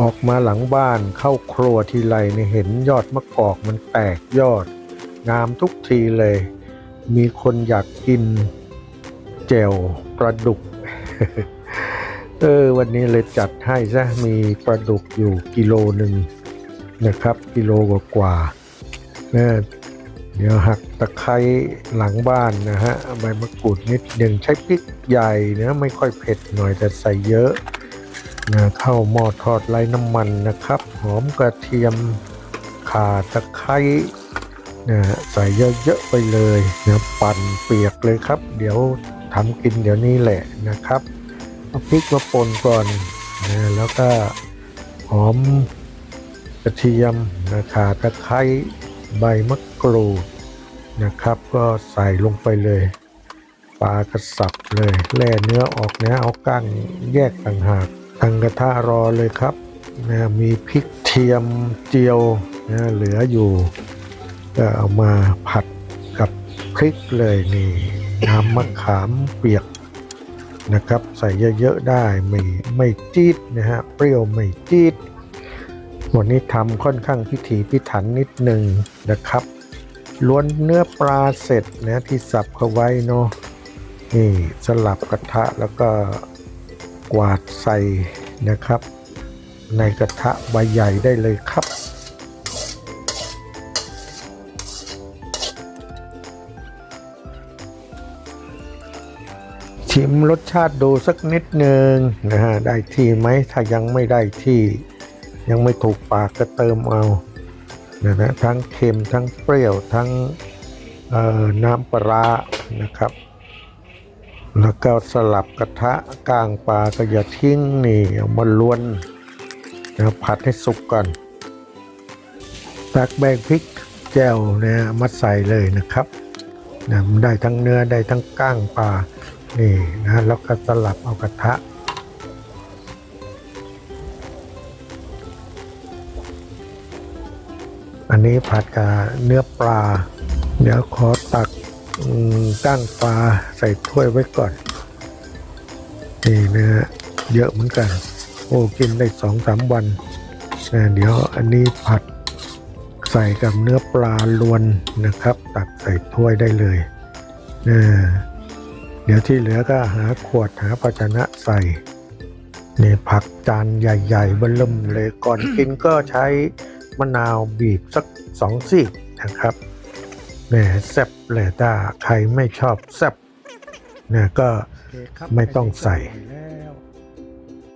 ออกมาหลังบ้านเข้าครัวทีไรเนี่ยเห็นยอดมะกอกมันแตกยอด งามทุกทีเลย มีคนอยากกินแจ่วปลาดุก เออวันนี้เลยจัดให้ซะมีปลาดุกอยู่กิโลหนึ่งนะครับ กิโลกว่าๆนะเดี๋ยวหักตะไคร้หลังบ้านนะฮะใบมะกรูดนิดหนึ่งใช้พริกใหญ่นะไม่ค่อยเผ็ดหน่อยแต่ใส่เยอะ นะเข้าหม้อทอดไร้น้ำมันนะครับ หอมกระเทียมข่าตะไคร้นะใส่เยอะๆไปเลยนะปั่นเปียกเลยครับ เดี๋ยวทำกินเดี๋ยวนี้แหละนะครับเอาพริกมาป่นก่อนนะแล้วก็หอมกระเทียมนะข่าตะไคร้ใบมะกรูดนะครับ ก็ใส่ลงไปเลยปลากระสับเลยแล่เนื้อออกนะเอาก้างแยกต่างหาก ตั้งกระทะรอเลยครับนะมีพริกเทียมเจียวนะเหลืออยู่ก็เอามาผัดกับพริกเลยนี่น้ำมะขามเปียกนะครับ ใส่เยอะๆได้ไม่ไม่จี๊ดนะฮะเปรี้ยวไม่จี๊ดวันนี้ทำค่อนข้างพิถีพิถันนิดหนึ่งนะครับล้วนเนื้อปลาเสร็จนะที่สับเข้าไว้เนาะนี่สลับกระทะแล้วก็ กวาดใส่นะครับ ในกระทะใบใหญ่ได้เลยครับ ชิมรสชาติดูสักนิดหนึ่งนะฮะได้ที่ไหมถ้ายังไม่ได้ที่ ยังไม่ถูกปากก็เติมเอานะฮะทั้งเค็มทั้งเปรี้ยวทั้งน้ำปลานะครับ แล้วก็สลับกระทะกลางปลาก็อย่าทิ้งนี่เอามาล้วนนะผัดให้สุกก่อน ตักแบงพริกแจ่วนะมาใส่เลยนะครับนะมันได้ทั้งเนื้อได้ทั้งก้างปลานี่นะแล้วก็สลับเอากระทะ อันนี้ผัดกับเนื้อปลา เดี๋ยวขอตัก อืมก้งปลาใส่ถ้วยไว้ก่อน นี่นะฮะเยอะเหมือนกัน โอ้กินได้สองสามวันนะเดี๋ยวอันนี้ผัดใส่กับเนื้อปลาลวนนะครับ ตักใส่ถ้วยได้เลยนะเดี๋ยวที่เหลือก็หาขวดหาภาชนะใส่นี่ผักจานใหญ่ๆเบิ่มเลยก่อนกินก็ใช้มะนาวบีบสักสองซี่นะครับ แหมแซ่บเลยถ้าใครไม่ชอบแซ่บเนี่ยก็ไม่ต้องใส่